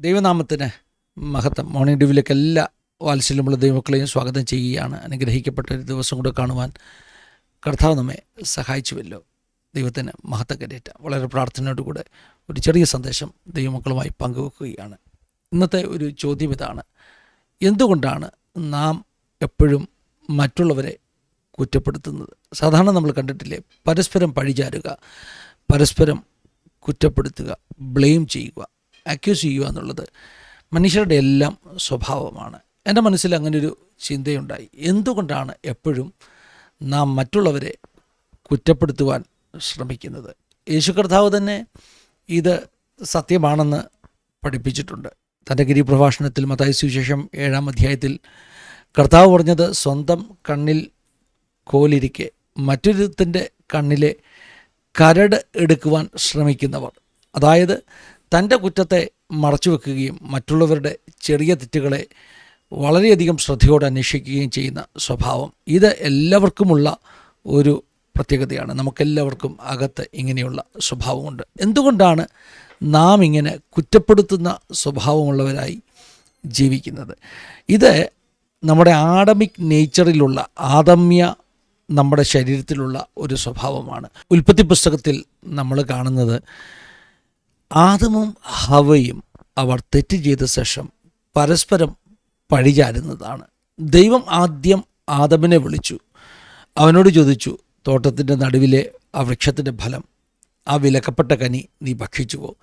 ദൈവനാമത്തിന് മഹത്വം. മോർണിംഗ് ഡ്യൂവിലേക്ക് എല്ലാ വാത്സല്യമുള്ള ദൈവക്കളെയും സ്വാഗതം ചെയ്യുകയാണ്. അനുഗ്രഹിക്കപ്പെട്ട ഒരു ദിവസം കൂടെ കാണുവാൻ കർത്താവ് നമ്മെ സഹായിച്ചുവല്ലോ. ദൈവത്തിന് മഹത്വം കരേറ്റ. വളരെ പ്രാർത്ഥനയോടുകൂടെ ഒരു ചെറിയ സന്ദേശം ദൈവമക്കളുമായി പങ്കുവെക്കുകയാണ്. ഇന്നത്തെ ഒരു ചോദ്യം ഇതാണ്. എന്തുകൊണ്ടാണ് നാം എപ്പോഴും മറ്റുള്ളവരെ കുറ്റപ്പെടുത്തുന്നത്? സാധാരണ നമ്മൾ കണ്ടിട്ടില്ലേ പരസ്പരം പഴിചാരുക പരസ്പരം കുറ്റപ്പെടുത്തുക ബ്ലെയിം ചെയ്യുക. അക്യൂസ് ചെയ്യുക എന്നുള്ളത് മനുഷ്യരുടെ എല്ലാം സ്വഭാവമാണ്. എന്റെ മനസ്സിൽ അങ്ങനൊരു ചിന്തയുണ്ടായി. എന്തുകൊണ്ടാണ് എപ്പോഴും നാം മറ്റുള്ളവരെ കുറ്റപ്പെടുത്തുവാൻ ശ്രമിക്കുന്നത്? യേശു കർത്താവ് തന്നെ ഇത് സത്യമാണെന്ന് പഠിപ്പിച്ചിട്ടുണ്ട്. തന്റെ ഗിരിപ്രഭാഷണത്തിൽ മതായ സുവിശേഷം ഏഴാം അധ്യായത്തിൽ കർത്താവ് പറഞ്ഞത് സ്വന്തം കണ്ണിൽ കോലിരിക്കെ മറ്റൊരുത്തിന്റെ കണ്ണിലെ കരട് എടുക്കുവാൻ ശ്രമിക്കുന്നവർ. അതായത് തന്റെ കുറ്റത്തെ മറച്ചു വെക്കുകയും മറ്റുള്ളവരുടെ ചെറിയ തെറ്റുകളെ വളരെയധികം ശ്രദ്ധയോടെ അന്വേഷിക്കുകയും ചെയ്യുന്ന സ്വഭാവം. ഇത് എല്ലാവർക്കുമുള്ള ഒരു പ്രത്യേകതയാണ്. നമുക്കെല്ലാവർക്കും അകത്ത് ഇങ്ങനെയുള്ള സ്വഭാവമുണ്ട്. എന്തുകൊണ്ടാണ് നാം ഇങ്ങനെ കുറ്റപ്പെടുത്തുന്ന സ്വഭാവമുള്ളവരായി ജീവിക്കുന്നത്? ഇത് നമ്മുടെ ആഡമിക് നേച്ചറിലുള്ള ആദമ്യ നമ്മുടെ ശരീരത്തിലുള്ള ഒരു സ്വഭാവമാണ്. ഉൽപ്പത്തി പുസ്തകത്തിൽ നമ്മൾ കാണുന്നത് ആദമും ഹവയും അവർ തെറ്റ് ചെയ്ത ശേഷം പരസ്പരം പഴിചാരുന്നതാണ്. ദൈവം ആദ്യം ആദമിനെ വിളിച്ചു. അവനോട് ചോദിച്ചു തോട്ടത്തിന്റെ നടുവിലെ ആ വൃക്ഷത്തിന്റെ ഫലം ആ വിലക്കപ്പെട്ട കനി നീ ഭക്ഷിച്ചുവോ?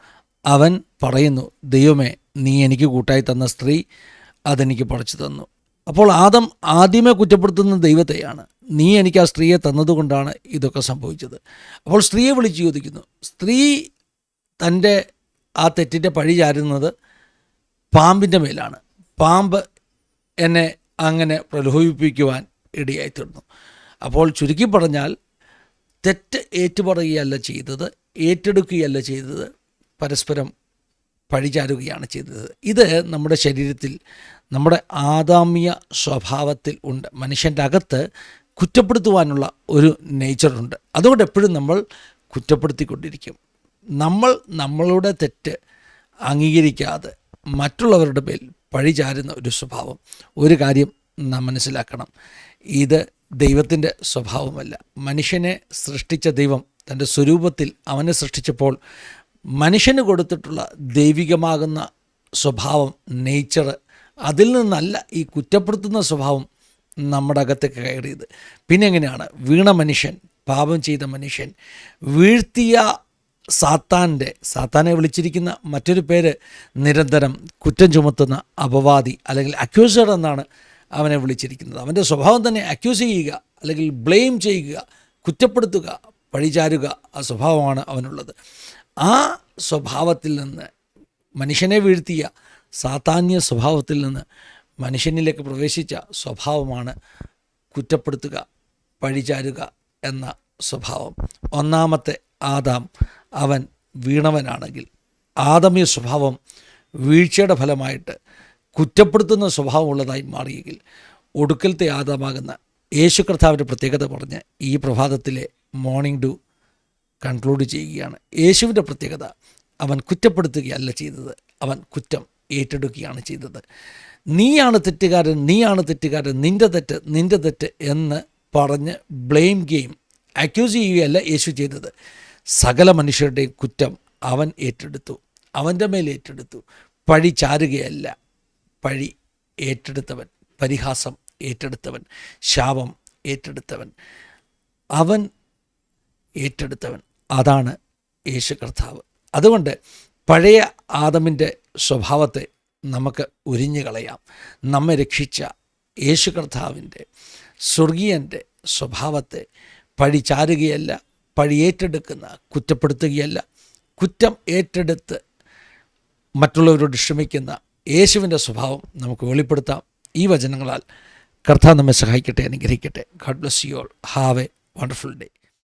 അവൻ പറയുന്നു ദൈവമേ നീ എനിക്ക് കൂട്ടായി തന്ന സ്ത്രീ അതെനിക്ക് പറിച്ചു തന്നു. അപ്പോൾ ആദം ആദ്യമേ കുറ്റപ്പെടുത്തുന്ന ദൈവത്തെയാണ്. നീ എനിക്ക് ആ സ്ത്രീയെ തന്നതുകൊണ്ടാണ് ഇതൊക്കെ സംഭവിച്ചത്. അപ്പോൾ സ്ത്രീയെ വിളിച്ച് ചോദിക്കുന്നു സ്ത്രീ തന്റെ ആ തെറ്റിന്റെ പഴി ചാരുന്നത് പാമ്പിന്റെ മേലാണ്. പാമ്പ് എന്നെ അങ്ങനെ പ്രലോഭിപ്പിക്കുവാൻ ഇടയായിത്തീർന്നു അപ്പോൾ ചുരുക്കി പറഞ്ഞാൽ തെറ്റ് ഏറ്റുപറയുകയല്ല ചെയ്തത് ഏറ്റെടുക്കുകയല്ല ചെയ്തത് പരസ്പരം പഴിചാരുകയാണ് ചെയ്തത്. ഇത് നമ്മുടെ ശരീരത്തിൽ നമ്മുടെ ആദാമ്യ സ്വഭാവത്തിൽ ഉണ്ട്. മനുഷ്യന്റെ അകത്ത് കുറ്റപ്പെടുത്തുവാനുള്ള ഒരു നേച്ചറുണ്ട് അതുകൊണ്ട് എപ്പോഴും നമ്മൾ കുറ്റപ്പെടുത്തിക്കൊണ്ടിരിക്കും. നമ്മൾ നമ്മളുടെ തെറ്റ് അംഗീകരിക്കാതെ മറ്റുള്ളവരുടെ പേരിൽ പഴിചാരുന്ന ഒരു സ്വഭാവം ഒരു കാര്യം നാം മനസ്സിലാക്കണം. ഇത് ദൈവത്തിന്റെ സ്വഭാവമല്ല. മനുഷ്യനെ സൃഷ്ടിച്ച ദൈവം തന്റെ സ്വരൂപത്തിൽ അവനെ സൃഷ്ടിച്ചപ്പോൾ മനുഷ്യന് കൊടുത്തിട്ടുള്ള ദൈവികമാകുന്ന സ്വഭാവം നേച്ചർ അതിൽ നിന്നല്ല ഈ കുറ്റപ്പെടുത്തുന്ന സ്വഭാവം നമ്മുടെ അകത്തേക്ക് കയറിയത്. പിന്നെ എങ്ങനെയാണ്? വീണ മനുഷ്യൻ പാപം ചെയ്ത മനുഷ്യൻ വീഴ്ത്തിയ സാത്താന്റെ സാത്താനെ വിളിച്ചിരിക്കുന്ന മറ്റൊരു പേര് നിരന്തരം കുറ്റം ചുമത്തുന്ന അപവാദി അല്ലെങ്കിൽ അക്യൂസർ എന്നാണ് അവനെ വിളിച്ചിരിക്കുന്നത്. അവന്റെ സ്വഭാവം തന്നെ അക്യൂസ് ചെയ്യുക അല്ലെങ്കിൽ ബ്ലെയിം ചെയ്യുക കുറ്റപ്പെടുത്തുക പഴിചാരുക ആ സ്വഭാവമാണ് അവനുള്ളത്. ആ സ്വഭാവത്തിൽ നിന്ന് മനുഷ്യനെ വീഴ്ത്തിയ സാത്താന്യ സ്വഭാവത്തിൽ നിന്ന് മനുഷ്യനിലേക്ക് പ്രവേശിച്ച സ്വഭാവമാണ് കുറ്റപ്പെടുത്തുക പഴിചാരുക എന്ന സ്വഭാവം. ഒന്നാമത്തെ ആദാം അവൻ വീണവനാണെങ്കിൽ ആദമ്യ സ്വഭാവം വീഴ്ചയുടെ ഫലമായിട്ട് കുറ്റപ്പെടുത്തുന്ന സ്വഭാവമുള്ളതായി മാറിയെങ്കിൽ ഒടുക്കലത്തെ ആദാമാകുന്ന യേശു കർത്താവിന്റെ പ്രത്യേകത പറഞ്ഞ് ഈ പ്രഭാതത്തിലെ മോർണിംഗ് ഡു കൺക്ലൂഡ് ചെയ്യുകയാണ്. യേശുവിന്റെ പ്രത്യേകത അവൻ കുറ്റപ്പെടുത്തുകയല്ല ചെയ്തത്. അവൻ കുറ്റം ഏറ്റെടുക്കുകയാണ് ചെയ്തത്. നീയാണ് തെറ്റുകാരൻ നീയാണ് തെറ്റുകാരൻ നിന്റെ തെറ്റ് നിന്റെ തെറ്റ് എന്ന് പറഞ്ഞ് ബ്ലെയിം ഗെയിം അക്യൂസ് ചെയ്യുകയല്ല യേശു ചെയ്തത്. സകല മനുഷ്യരുടെയും കുറ്റം അവൻ ഏറ്റെടുത്തു അവന്റെ മേൽ ഏറ്റെടുത്തു. പഴി ചാരുകയല്ല പഴി ഏറ്റെടുത്തവൻ പരിഹാസം ഏറ്റെടുത്തവൻ ശാപം ഏറ്റെടുത്തവൻ. അവൻ ഏറ്റെടുത്തവൻ അതാണ് യേശു കർത്താവ്. അതുകൊണ്ട് പഴയ ആദമിന്റെ സ്വഭാവത്തെ നമുക്ക് ഉരിഞ്ഞു കളയാം. നമ്മെ രക്ഷിച്ച യേശു കർത്താവിന്റെ സ്വർഗീയന്റെ സ്വഭാവത്തെ പഴി ചാരുകയല്ല പഴി ഏറ്റെടുക്കുന്ന കുറ്റപ്പെടുത്തുകയല്ല. കുറ്റം ഏറ്റെടുത്ത് മറ്റുള്ളവരോട് ക്ഷമിക്കുന്ന യേശുവിന്റെ സ്വഭാവം നമുക്ക് വെളിപ്പെടുത്താം. ഈ വചനങ്ങളാൽ കർത്താവ് നമ്മെ സഹായിക്കട്ടെ അനുഗ്രഹിക്കട്ടെ. God bless you all have a wonderful day